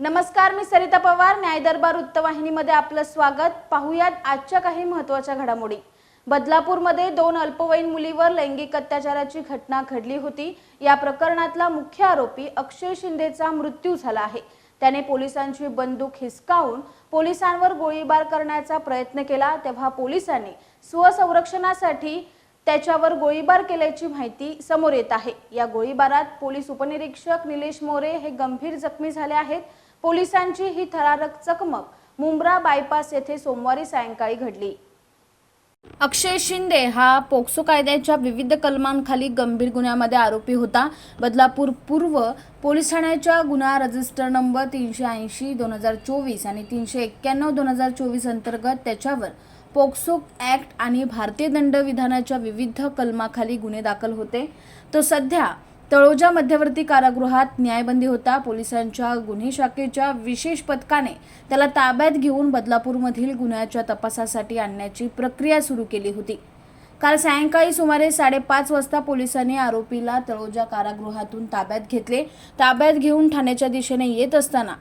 नमस्कार मी सरिता पवार. न्याय दरबार वृत्तवाहिनीमध्ये आपलं स्वागत. पाहूयात आजच्या काही महत्त्वाच्या घडामोडी. बदलापूरमध्ये दोन अल्पवयीन मुलीवर लैंगिक अत्याचाराची घटना घडली होती. या प्रकरणातला मुख्य आरोपी अक्षय शिंदेचा मृत्यू झाला आहे. त्याने पोलिसांची बंदूक हिसकावून पोलिसांवर गोळीबार करण्याचा प्रयत्न केला. तेव्हा पोलिसांनी स्वसंरक्षणासाठी त्याच्यावर गोळीबार केल्याची माहिती समोर येत आहे. या गोळीबारात पोलीस उपनिरीक्षक निलेश मोरे हे गंभीर जखमी झाले आहेत. पोलिसांची ही थरारक चकमक मुंब्रा बायपास येथे सोमवारी सायंकाळी घडली. अक्षय शिंदे हा पोक्सो कायद्याच्या विविध कलमांखाली गंभीर गुन्ह्यामध्ये आरोपी होता. बदलापूर पूर्व पोलीस ठाण्याच्या गुन्हा रजिस्टर नंबर तीनशे ऐंशी दोन हजार चोवीस आणि तीनशे एक्क्याण्णव दोन हजार चोवीस अंतर्गत त्याच्यावर पोक्सो ॲक्ट आणि भारतीय दंडविधानाच्या विविध कलमाखाली गुन्हे दाखल होते. तो सध्या तळोजा मध्यवर्ती कारागृहात न्यायबंदी होता. पोलिसांच्या गुन्हे शाखेच्या विशेष पथकाने त्याला ताब्यात घेऊन बदलापूरमधील गुन्ह्याच्या तपासासाठी आणण्याची प्रक्रिया सुरू केली होती. काल सायंकाळी सुमारे साडेपाच वाजता पोलिसांनी आरोपीला तळोजा कारागृहातून ताब्यात घेतले. ताब्यात घेऊन ठाण्याच्या दिशेने येत असताना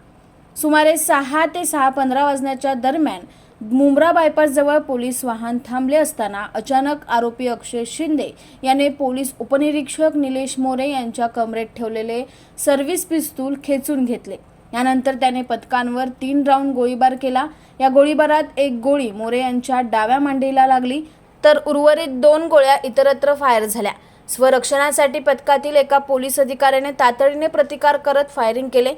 सुमारे सहा ते सहा पंधरा वाजण्याच्या दरम्यान मुंब्रा बायपासजवळ पोलीस वाहन थांबले असताना अचानक आरोपी अक्षय शिंदे याने पोलीस उपनिरीक्षक निलेश मोरे यांच्या कमरेत ठेवलेले सर्व्हिस पिस्तूल खेचून घेतले. यानंतर त्याने पथकांवर तीन राऊंड गोळीबार केला. या गोळीबारात एक गोळी मोरे यांच्या डाव्या मांडीला लागली तर उर्वरित दोन गोळ्या इतरत्र फायर झाल्या. स्वरक्षणासाठी पथकातील एका पोलीस अधिकाऱ्याने तातडीने प्रतिकार करत फायरिंग केले.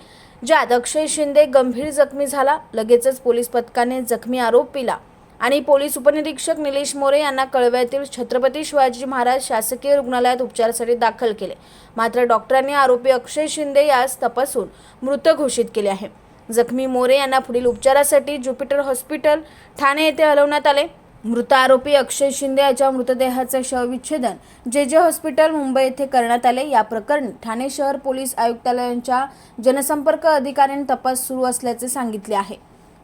ज्यात अक्षय शिंदे गंभीर जखमी झाला. लगेचच पोलीस पथकाने जखमी आरोपीला आणि पोलीस उपनिरीक्षक निलेश मोरे यांना कळव्यातील छत्रपती शिवाजी महाराज शासकीय रुग्णालयात उपचारासाठी दाखल केले. मात्र डॉक्टरांनी आरोपी अक्षय शिंदे यास तपासून मृत घोषित केले आहे. जखमी मोरे यांना पुढील उपचारासाठी ज्युपिटर हॉस्पिटल ठाणे येथे हलवण्यात आले. मृत आरोपी अक्षय शिंदे याच्या मृतदेहाचे शवविच्छेदन जे जे हॉस्पिटल मुंबई येथे करण्यात आले या प्रकरणी ठाणे शहर पोलीस आयुक्तालयांच्या जनसंपर्क अधिकाऱ्यांनी तपास सुरू असल्याचे सांगितले आहे.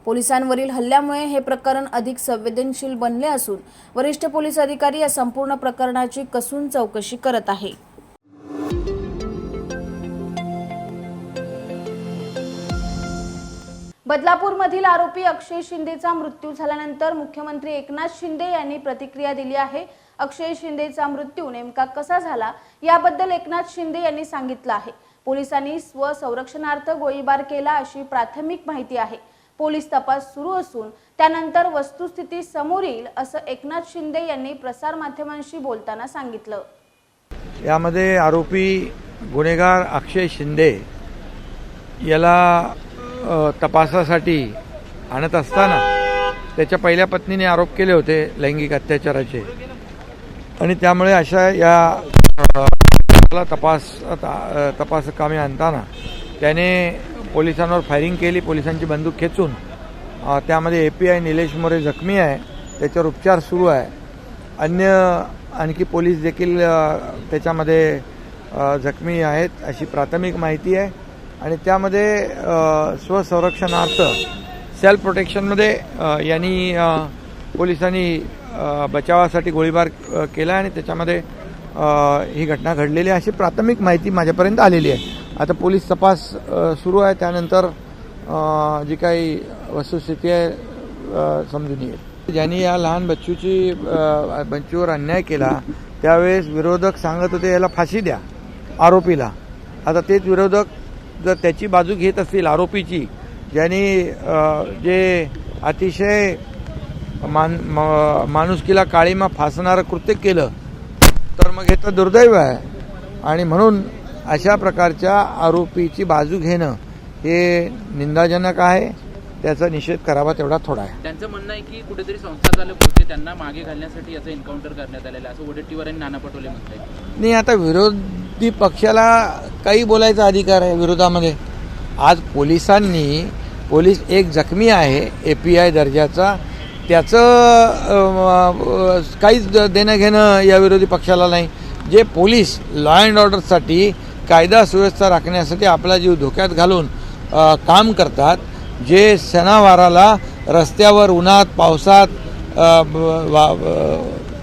पोलिसांवरील हल्ल्यामुळे हे प्रकरण अधिक संवेदनशील बनले असून वरिष्ठ पोलीस अधिकारी या संपूर्ण प्रकरणाची कसून चौकशी करत आहे. बदलापूरमधील आरोपी अक्षय शिंदेचा मृत्यू झाल्यानंतर मुख्यमंत्री एकनाथ शिंदे यांनी प्रतिक्रिया दिली आहे. अक्षय शिंदेचा मृत्यू नेमका कसा झाला याबद्दल एकनाथ शिंदे यांनी सांगितलं आहे. पोलिसांनी स्वसंरक्षणार्थ गोळीबार केला अशी प्राथमिक माहिती आहे. पोलीस तपास सुरू असून त्यानंतर वस्तुस्थिती समोर येईल असं एकनाथ शिंदे यांनी प्रसारमाध्यमांशी बोलताना सांगितलं. यामध्ये आरोपी गुन्हेगार अक्षय शिंदे याला तपासासाठी आणत असताना त्याच्या पहिल्या पत्नीने आरोप केले होते लैंगिक अत्याचाराचे. आणि त्यामुळे अशा या तपास तपास कामे आणताना त्याने पोलिसांवर फायरिंग केली पोलिसांची बंदूक खेचून. त्यामध्ये A P I Nilesh More जखमी आहे त्याच्यावर उपचार सुरू आहे. अन्य आणखी पोलीस देखील त्याच्यामध्ये जखमी आहेत अशी प्राथमिक माहिती आहे. आणि त्यामध्ये स्वसंरक्षणार्थ सेल्फ प्रोटेक्शनमध्ये यांनी पोलिसांनी बचावासाठी गोळीबार केला आणि त्याच्यामध्ये ही घटना घडलेली आहे. अशी प्राथमिक माहिती माझ्यापर्यंत आलेली आहे. आता पोलीस तपास सुरू आहे. त्यानंतर जी काही वस्तुस्थिती आहे समजून येईल. ज्यांनी या लहान बच्चूची बच्चूवर अन्याय केला त्यावेळेस विरोधक सांगत होते याला फाशी द्या आरोपीला. आता तेच विरोधक जर त्याची बाजू घेत असतील आरोपीची ज्यांनी जे अतिशय मान म- माणुसकीला काळीमा फासणारं कृत्य केलं तर मग हे तर दुर्दैव आहे. आणि म्हणून अशा प्रकारच्या आरोपीची बाजू घेणं हे निंदाजनक आहे. त्याचा निषेध करावा तेवढा थोडा आहे. त्यांचं म्हणणं आहे की कुठेतरी संस्था होते त्यांना मागे घालण्यासाठी याचं एन्काउंटर करण्यात आलेलं असं वडेट्टीवार आणि नाना पटोले म्हणतात नाही आता विरोधी पक्षाला काही बोलायचा अधिकार आहे विरोधामध्ये. आज पोलिसांनी पोलीस एक जखमी आहे ए पी आय दर्जाचा. त्याचं काहीच देणं घेणं या विरोधी पक्षाला नाही. जे पोलीस लॉ अँड ऑर्डरसाठी कायदा सुव्यवस्था राखण्यासाठी आपला जीव धोक्यात घालून काम करतात जे सणावाराला रस्त्यावर उन्हात पावसात वा-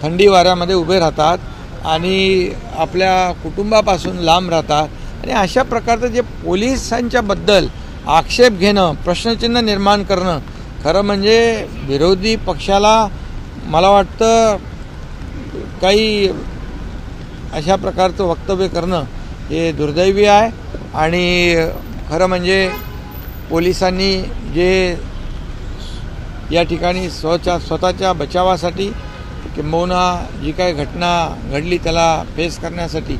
थंडी वाऱ्यामध्ये उभे राहतात आणि आपल्या कुटुंबापासून लांब राहतात आणि अशा प्रकारचं जे पोलिसांच्याबद्दल आक्षेप घेणं प्रश्नचिन्ह निर्माण करणं खरं म्हणजे विरोधी पक्षाला मला वाटतं काही अशा प्रकारचं वक्तव्य करणं हे दुर्दैवी आहे. आणि खरं म्हणजे पोलिसांनी जे या ठिकाणी स्वच्या स्वतःच्या बचावासाठी किंबहुना जी काही घटना घडली त्याला फेस करण्यासाठी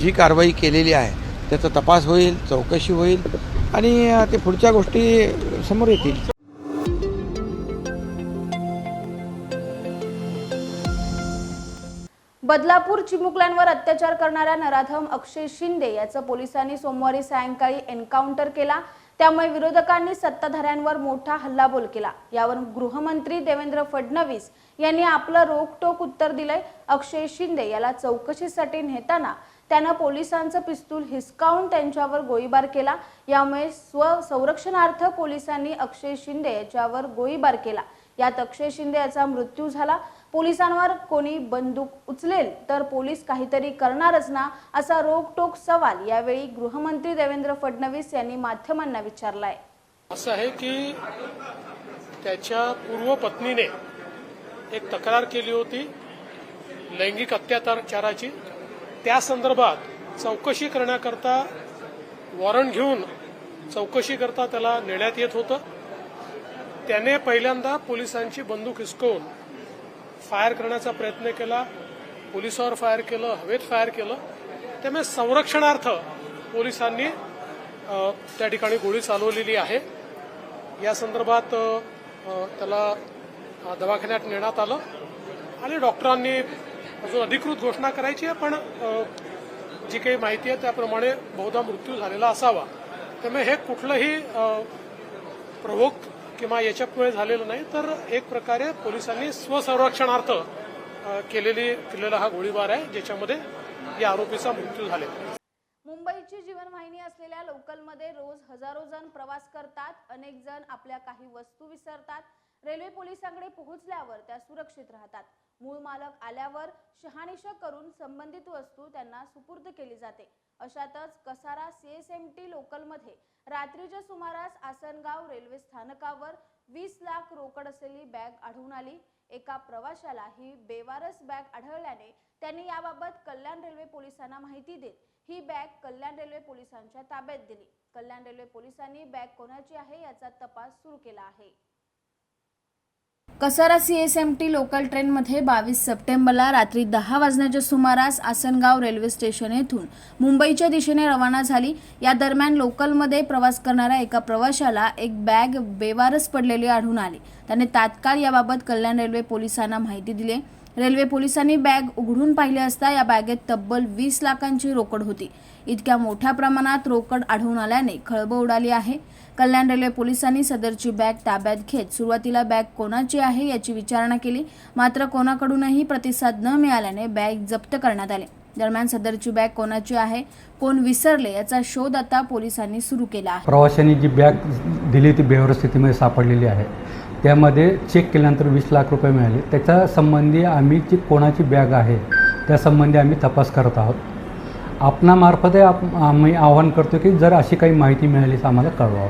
जी कारवाई केलेली आहे. त्याचा तपास होईल चौकशी होईल आणि ते पुढच्या गोष्टी समोर येतील. बदलापूर चिमुकल्यांवर अत्याचार करणाऱ्या नराधम अक्षय शिंदे याचं पोलिसांनी सोमवारी सायंकाळी एन्काउंटर केला. त्यामुळे विरोधकांनी सत्ताधाऱ्यांवर मोठा हल्लाबोल केला. यावर गृहमंत्री देवेंद्र फडणवीस यांनी आपलं रोखटोक उत्तर दिलंय. अक्षय शिंदे याला चौकशीसाठी नेताना त्यानं पोलिसांचं पिस्तूल हिसकावून त्यांच्यावर गोळीबार केला. यामुळे स्व संरक्षणार्थ पोलिसांनी अक्षय शिंदे याच्यावर गोळीबार केला. यात अक्षय शिंदे याचा मृत्यू झाला. पोलिसांवर कोणी बंदूक उचलेल तर पोलीस काहीतरी करणारच ना असा रोकटोक सवाल यावेळी गृहमंत्री देवेंद्र फडणवीस यांनी माध्यमांना विचारलाय. असं आहे की त्याच्या पूर्व पत्नीने एक तक्रार केली होती लैंगिक अत्याचाराची त्या संदर्भात चौकशी करण्याकरता वॉरंट घेऊन चौकशी करता त्याला नेण्यात येत होतं. त्याने पहिल्यांदा पोलिसांची बंदूक हिसकवून फायर करण्याचा प्रयत्न केला. पोलिसावर फायर केलं हवेत फायर केलं. त्यामुळे संरक्षणार्थ पोलिसांनी त्या ठिकाणी गोळी चालवलेली आहे. या संदर्भात त्याला दवाखान्यात नेण्यात आलं आणि डॉक्टरांनी अजून अधिकृत घोषणा करायची आहे पण जी काही माहिती आहे त्याप्रमाणे बहुधा मृत्यू झालेला असावा. त्यामुळे हे कुठलंही अ, प्रवोक किंवा याच्यामुळे झालेलं नाही तर एक प्रकारे पोलिसांनी स्वसंरक्षणार्थ केलेली केलेला हा गोळीबार आहे ज्याच्यामध्ये या आरोपीचा मृत्यू झालेला मुंबईची जीवनवाहिनी असलेल्या लोकलमध्ये रोज हजारो जण प्रवास करतात अनेक जण आपल्या काही वस्तू विसरतात रेल्वे पोलिसांकडे पोहोचल्यावर त्या सुरक्षित राहतात. मूळ मालक आल्यावर शहानिशा करून संबंधित वस्तू त्यांना सुपूर्द केली जाते. अशातच कसारा सीएसएमटी लोकलमध्ये रात्रीच्या सुमारास आसनगाव रेल्वे स्थानकावर वीस लाख रोकड असलेली बॅग आढळून आली. एका प्रवाशाला ही बेवारस बॅग आढळल्याने त्यांनी याबाबत कल्याण रेल्वे पोलिसांना माहिती देत ही बॅग कल्याण रेल्वे पोलिसांच्या ताब्यात दिली. कल्याण रेल्वे पोलिसांनी बॅग कोणाची आहे याचा तपास सुरू केला आहे. Kasara C S M T local ट्रेनमध्ये बावीस सप्टेंबरला रात्री दहा वाजण्याच्या सुमारास आसनगाव रेल्वे स्टेशन येथून मुंबईच्या दिशेने रवाना झाली. या दरम्यान लोकलमध्ये प्रवास करणाऱ्या एका प्रवाशाला एक बॅग बेवारस पडलेली आढळून आली. त्याने तात्काळ याबाबत कल्याण रेल्वे पोलिसांना माहिती दिली. रेल्वे पोलिसांनी बॅग उघडून पाहिले असता या बॅगेत तब्बल वीस लाखांची रोकड होती. इतक्या मोठ्या प्रमाणात रोकड आढळून आल्याने खळबळ उडाली आहे. कल्याण रेल्वे पोलिसांनी सदरची बॅग ताब्यात घेत सुरुवातीला बॅग कोणाची आहे याची विचारणा केली. मात्र कोणाकडूनही प्रतिसाद न मिळाल्याने बॅग जप्त करण्यात आले. दरम्यान सदरची बॅग कोणाची आहे कोण विसरले याचा शोध आता पोलिसांनी सुरू केला आहे. प्रवाशांनी जी बॅग दिली ती बेवरस्थितीमध्ये सापडलेली आहे. त्यामध्ये चेक केल्यानंतर वीस लाख रुपये मिळाले. त्याच्या संबंधी आम्ही जी कोणाची बॅग आहे त्या संबंधी आम्ही तपास करत आहोत. आपणामार्फतही आप आम्ही आवाहन करतो की जर अशी काही माहिती मिळाली तर आम्हाला कळवावं.